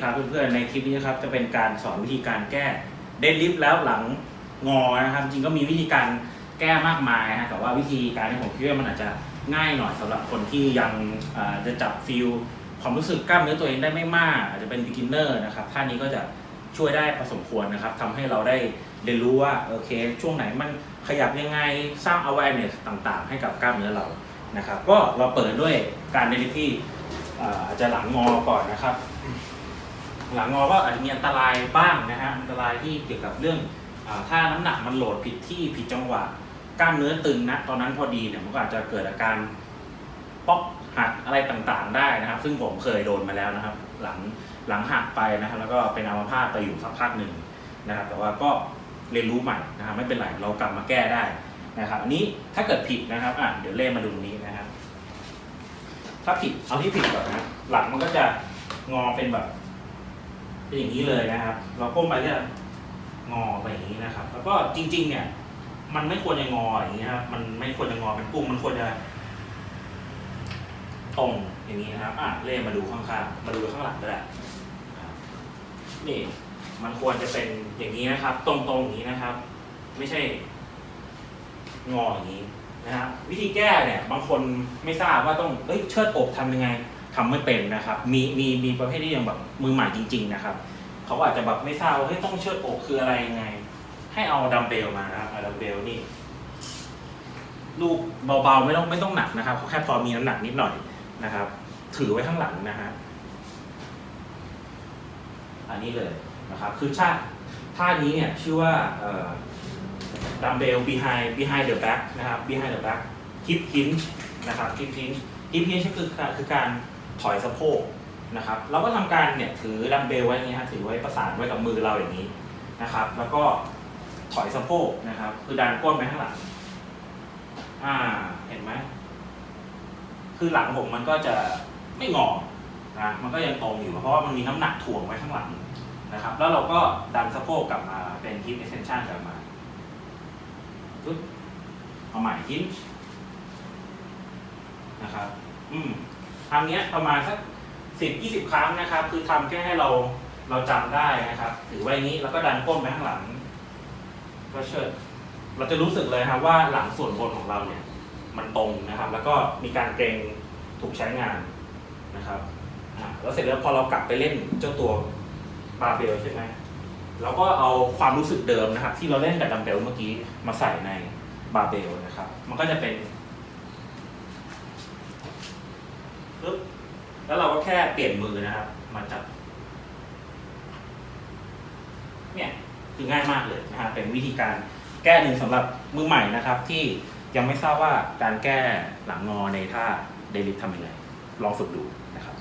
ครับเพื่อนๆในคลิปนี้นะครับจะเป็นการสอนวิธีการแก้เดนลิฟต์แล้วหลังงอนะครับ จริงก็มีวิธีการแก้มากมายนะแต่ว่าวิธีการที่ผมคิดว่ามันอาจจะง่ายหน่อยสำหรับคนที่ยังจะจับฟิลความรู้สึกกล้ามเนื้อตัวเองได้ไม่มาก อาจจะเป็น beginner นะครับท่านี้ก็จะช่วยได้พอสมควรนะครับทำให้เราได้เรียนรู้ว่าโอเคช่วงไหนมันขยับยังไงสร้าง awareness ต่างๆ ให้กับกล้ามเนื้อเรานะครับ ก็เราเปิดด้วยการเดลิฟที่อาจจะหลังงอก่อนนะครับ หลังงอก็อาจจะมีอันตรายบ้างนะฮะอันตรายที่เกี่ยวกับเรื่องอถ้าน้ำหนักมันโหลดผิดที่ผิดจังหวะกล้ามเนื้อตึงนะตอนนั้นพอดีเนี่ยมันก็อาจจะเกิดอาการป๊อกหักอะไรต่างๆ ได้นะครับ ซึ่งผมเคยโดนมาแล้วนะครับ หลังหลังหักไปนะครับ แล้วก็เป็นอัมพาตไปอยู่สักพักหนึ่งนะครับ แต่ว่าก็เรียนรู้ใหม่นะครับไม่เป็นไรเรากลับมาแก้ได้นะครับอันนี้ถ้าเกิดผิดนะครับอะเดี๋ยวเล่มาดูนี้นะครับถ้าผิดเอาที่ผิดก่อนนะหลังมันก็จะงอเป็นแบบ เป็นอย่างนี้เลยนะครับ เราก้มไปจะงอไปอย่างนี้นะครับ แล้วก็จริง ๆ เนี่ย มันไม่ควรจะงออย่างนี้ครับมันไม่ควรจะงอเป็นกุ้งมันควรจะตรงอย่างนี้นะครับ อะเล่มาดูข้างๆมาดูข้างหลังก็ได้นะครับนี่ มันควรจะเป็นอย่างนี้นะครับ ตรงๆอย่างนี้นะครับ ไม่ใช่ งออย่างนี้นะครับวิธีแก้เนี่ย บางคนไม่ทราบว่าต้องเอ้ยเชิดอกทำยังไง ทำไม่เป็นนะครับ มีมีมีประเภทที่ยังแบบมือใหม่จริง ๆ นะครับเขาอาจจะแบบไม่ทราบว่าเฮ้ยต้องเชิดอกคืออะไรยังไง ให้เอาดัมเบลมานะครับเอาดัมเบลนี่ลูกเบาๆไม่ต้องไม่ต้องหนักนะครับแค่พอมีน้ำหนักนิดหน่อยนะครับ ถือไว้ข้างหลังนะฮะอันนี้เลยนะครับคือชาท่านี้เนี่ยชื่อว่าดัมเบล behind behind the back นะครับ behind the back hip hinge นะครับ hip hinge hip hinge ก็คือคือการ ถอยสะโพกนะครับ เราก็ทำการเนี่ยถือดัมเบลไว้อย่างนี้ฮะถือไว้ประสานไว้กับมือเราอย่างนี้นะครับ แล้วก็ถอยสะโพกนะครับ คือดันก้นไปข้างหลังอ่าเห็นไหมคือหลังผมมันก็จะไม่งอนะมันก็ยังตรงอยู่เพราะว่ามันมีน้ำหนักถ่วงไว้ข้างหลังนะครับ แล้วเราก็ดันสะโพกกลับมาเป็น hip extension กลับมาปึ๊บเอาใหม่ยิ้มนะครับ อืม ทำเนี้ยประมาณสักสิบยี่สิบครั้งนะครับ คือทำแค่ให้เราเราจำได้นะครับถือไว้นี้แล้วก็ดันก้นไปข้างหลัง ก็เชิดเราจะรู้สึกเลยครับว่าหลังส่วนบนของเราเนี่ย มันตรงนะครับ แล้วก็มีการเกรงถูกใช้งานนะครับอ่าแล้วเสร็จแล้วพอเรากลับไปเล่นเจ้าตัวบาเบลใช่ไหมเราก็เอาความรู้สึกเดิมนะครับ ที่เราเล่นกับดัมเบลเมื่อกี้มาใส่ในบาเบลนะครับ มันก็จะเป็น ปึ๊บแล้วเราก็แค่เปลี่ยนมือนะครับ มาจับ เนี่ยคือง่ายมากเลยนะฮะเป็นวิธีการแก้หนึ่งสำหรับมือใหม่นะครับ ที่ยังไม่ทราบว่าการแก้หลังงอในท่าเดลิฟทำยังไงลองฝึกดูนะครับ